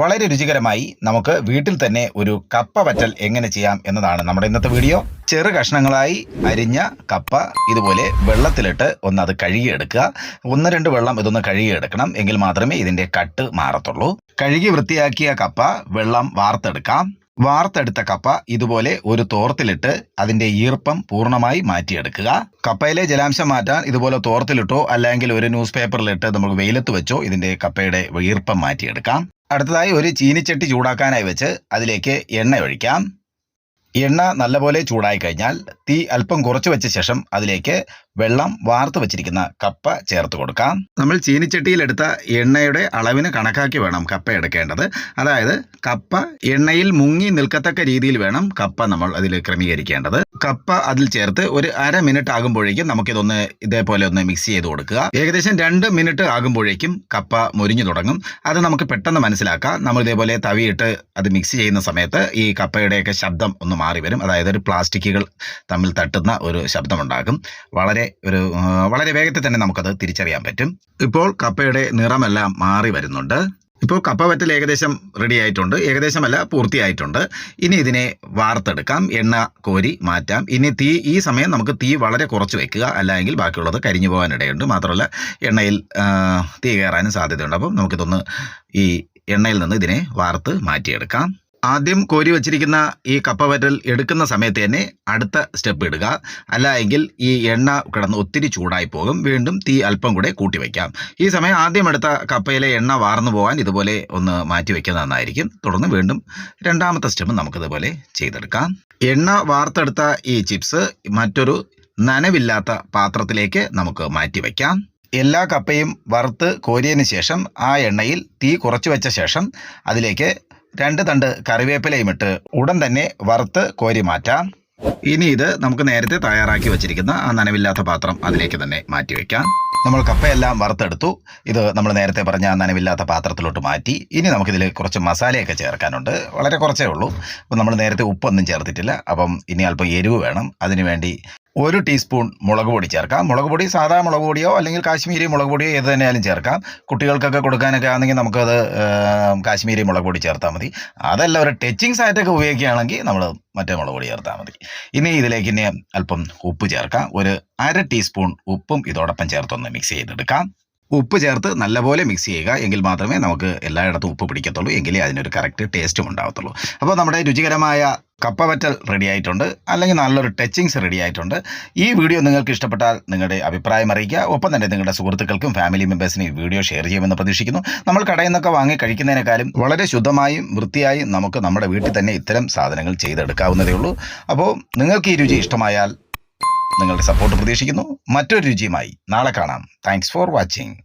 വളരെ രുചികരമായി നമുക്ക് വീട്ടിൽ തന്നെ ഒരു കപ്പ വറ്റൽ എങ്ങനെ ചെയ്യാം എന്നതാണ് നമ്മുടെ ഇന്നത്തെ വീഡിയോ. ചെറു കഷ്ണങ്ങളായി അരിഞ്ഞ കപ്പ ഇതുപോലെ വെള്ളത്തിലിട്ട് ഒന്ന് അത് കഴുകിയെടുക്കുക. ഒന്ന് രണ്ട് വെള്ളം ഇതൊന്ന് കഴുകിയെടുക്കണം. എങ്കിൽ മാത്രമേ ഇതിന്റെ കട്ട് മാറത്തുള്ളൂ. കഴുകി വൃത്തിയാക്കിയ കപ്പ വെള്ളം വാർത്തെടുക്കാം. വാർത്തെടുത്ത കപ്പ ഇതുപോലെ ഒരു തോർത്തിലിട്ട് അതിന്റെ ഈർപ്പം പൂർണമായി മാറ്റിയെടുക്കുക. കപ്പയിലെ ജലാംശം മാറ്റാൻ ഇതുപോലെ തോർത്തിലിട്ടോ അല്ലെങ്കിൽ ഒരു ന്യൂസ് പേപ്പറിലിട്ട് നമുക്ക് വെയിലത്ത് വെച്ചോ ഇതിന്റെ കപ്പയുടെ ഈർപ്പം മാറ്റിയെടുക്കാം. അടുത്തതായി ഒരു ചീനിച്ചട്ടി ചൂടാക്കാനായി വെച്ച് അതിലേക്ക് എണ്ണ ഒഴിക്കാം. എണ്ണ നല്ലപോലെ ചൂടായി കഴിഞ്ഞാൽ തീ അല്പം കുറച്ച് വെച്ച ശേഷം അതിലേക്ക് വെള്ളം വാർത്ത് വെച്ചിരിക്കുന്ന കപ്പ ചേർത്ത് കൊടുക്കാം. നമ്മൾ ചീനിച്ചട്ടിയിലെടുത്ത എണ്ണയുടെ അളവിന് കണക്കാക്കി വേണം കപ്പ എടുക്കേണ്ടത്. അതായത് കപ്പ എണ്ണയിൽ മുങ്ങി നിൽക്കത്തക്ക രീതിയിൽ വേണം കപ്പ നമ്മൾ അതിൽ ക്രമീകരിക്കേണ്ടത്. കപ്പ അതിൽ ചേർത്ത് ഒരു അര മിനിറ്റ് ആകുമ്പോഴേക്കും നമുക്കിതൊന്ന് ഇതേപോലെ ഒന്ന് മിക്സ് ചെയ്ത് കൊടുക്കുക. ഏകദേശം രണ്ട് മിനിറ്റ് ആകുമ്പോഴേക്കും കപ്പ മുരിഞ്ഞു തുടങ്ങും. അത് നമുക്ക് പെട്ടെന്ന് മനസ്സിലാക്കാം. നമ്മൾ ഇതേപോലെ തവിയിട്ട് അത് മിക്സ് ചെയ്യുന്ന സമയത്ത് ഈ കപ്പയുടെയൊക്കെ ശബ്ദം ഒന്ന് മാറി വരും. അതായത് ഒരു പ്ലാസ്റ്റിക്കുകൾ തമ്മിൽ തട്ടുന്ന ഒരു ശബ്ദമുണ്ടാകും. വളരെ ഒരു വളരെ വേഗത്തിൽ തന്നെ നമുക്കത് തിരിച്ചറിയാൻ പറ്റും. ഇപ്പോൾ കപ്പയുടെ നിറമെല്ലാം മാറി വരുന്നുണ്ട്. ഇപ്പോൾ കപ്പ ഏകദേശം റെഡി ആയിട്ടുണ്ട്. ഏകദേശമല്ല പൂർത്തിയായിട്ടുണ്ട്. ഇനി ഇതിനെ വാർത്തെടുക്കാം. എണ്ണ കോരി മാറ്റാം. ഇനി തീ ഈ സമയം നമുക്ക് തീ വളരെ കുറച്ച് വെക്കുക. അല്ലെങ്കിൽ ബാക്കിയുള്ളത് കരിഞ്ഞു പോകാനിടയുണ്ട് മാത്രമല്ല എണ്ണയിൽ തീ കയറാനും സാധ്യതയുണ്ട്. അപ്പം നമുക്കിതൊന്ന് ഈ എണ്ണയിൽ നിന്ന് ഇതിനെ വാർത്ത് മാറ്റിയെടുക്കാം. ആദ്യം കോരി വച്ചിരിക്കുന്ന ഈ കപ്പ വറ്റൽ എടുക്കുന്ന സമയത്ത് തന്നെ അടുത്ത സ്റ്റെപ്പ് ഇടുക. അല്ല എങ്കിൽ ഈ എണ്ണ കിടന്ന് ഒത്തിരി ചൂടായി പോകും. വീണ്ടും തീ അല്പം കൂടെ കൂട്ടി വയ്ക്കാം ഈ സമയം ആദ്യം എടുത്ത കപ്പയിലെ എണ്ണ വാർന്നു പോകാൻ ഇതുപോലെ ഒന്ന് മാറ്റി വെക്കുന്നത് നന്നായിരിക്കും. തുടർന്ന് വീണ്ടും രണ്ടാമത്തെ സ്റ്റെപ്പ് നമുക്കിതുപോലെ ചെയ്തെടുക്കാം. എണ്ണ വാർത്തെടുത്ത ഈ ചിപ്സ് മറ്റൊരു നനവില്ലാത്ത പാത്രത്തിലേക്ക് നമുക്ക് മാറ്റി വയ്ക്കാം എല്ലാ കപ്പയും വറുത്ത് കോരിയതിന് ശേഷം ആ എണ്ണയിൽ തീ കുറച്ച് വെച്ച ശേഷം അതിലേക്ക് രണ്ട് തണ്ട് കറിവേപ്പിലയും ഇട്ട് ഉടൻ തന്നെ വറുത്ത് കോരി മാറ്റാം. ഇനി ഇത് നമുക്ക് നേരത്തെ തയ്യാറാക്കി വെച്ചിരിക്കുന്ന ആ നനവില്ലാത്ത പാത്രം അതിലേക്ക് തന്നെ മാറ്റി വയ്ക്കാം നമ്മൾ കപ്പയെല്ലാം വറുത്തെടുത്തു. ഇത് നമ്മൾ നേരത്തെ പറഞ്ഞ ആ നനവില്ലാത്ത പാത്രത്തിലോട്ട് മാറ്റി. ഇനി നമുക്കിതിൽ കുറച്ച് മസാലയൊക്കെ ചേർക്കാനുണ്ട്. വളരെ കുറച്ചേ ഉള്ളൂ. അപ്പം നമ്മൾ നേരത്തെ ഉപ്പൊന്നും ചേർത്തിട്ടില്ല. അപ്പം ഇനി അല്പം എരിവ് വേണം. അതിനു വേണ്ടി ഒരു ടീസ്പൂൺ മുളക് പൊടി ചേർക്കാം. മുളക് പൊടി സാധാ മുളക് പൊടിയോ അല്ലെങ്കിൽ കാശ്മീരി മുളക് പൊടിയോ ഏത് തന്നെയാലും ചേർക്കാം. കുട്ടികൾക്കൊക്കെ കൊടുക്കാനൊക്കെ ആണെങ്കിൽ നമുക്കത് കാശ്മീരി മുളക് പൊടി ചേർത്താൽ മതി. അതല്ല ഒരു ടച്ചിങ് സാറ്റൊക്കെ ഉപയോഗിക്കുകയാണെങ്കിൽ നമ്മൾ മറ്റേ മുളക് പൊടി ചേർത്താൽ മതി. ഇനി ഇതിലേക്ക് ഇനി അല്പം ഉപ്പ് ചേർക്കാം. ഒരു അര ടീസ്പൂൺ ഉപ്പും ഇതോടൊപ്പം ചേർത്തൊന്ന് മിക്സ് ചെയ്തെടുക്കാം. ഉപ്പ് ചേർത്ത് നല്ലപോലെ മിക്സ് ചെയ്യുക. എങ്കിൽ മാത്രമേ നമുക്ക് എല്ലായിടത്തും ഉപ്പ് പിടിക്കത്തുള്ളൂ. എങ്കിലേ അതിനൊരു കറക്റ്റ് ടേസ്റ്റും ഉണ്ടാകത്തുള്ളൂ അപ്പോൾ നമ്മുടെ രുചികരമായ കപ്പ വറ്റൽ റെഡി ആയിട്ടുണ്ട്. അല്ലെങ്കിൽ നല്ലൊരു ടച്ചിങ്സ് റെഡി ആയിട്ടുണ്ട്. ഈ വീഡിയോ നിങ്ങൾക്ക് ഇഷ്ടപ്പെട്ടാൽ നിങ്ങളുടെ അഭിപ്രായം അറിയിക്കുക. ഒപ്പം തന്നെ നിങ്ങളുടെ സുഹൃത്തുക്കൾക്കും ഫാമിലി മെമ്പേഴ്സിനും ഈ വീഡിയോ ഷെയർ ചെയ്യുമെന്ന് പ്രതീക്ഷിക്കുന്നു. നമ്മൾ കടയിൽ നിന്നൊക്കെ വാങ്ങി കഴിക്കുന്നതിനേക്കാളും വളരെ ശുദ്ധമായും വൃത്തിയായും നമുക്ക് നമ്മുടെ വീട്ടിൽ തന്നെ ഇത്തരം സാധനങ്ങൾ ചെയ്തെടുക്കാവുന്നതേ ഉള്ളൂ. അപ്പോൾ നിങ്ങൾക്ക് ഈ രുചി ഇഷ്ടമായാൽ നിങ്ങളുടെ സപ്പോർട്ട് പ്രതീക്ഷിക്കുന്നു. മറ്റൊരു രുചിയുമായി നാളെ കാണാം. Thanks for watching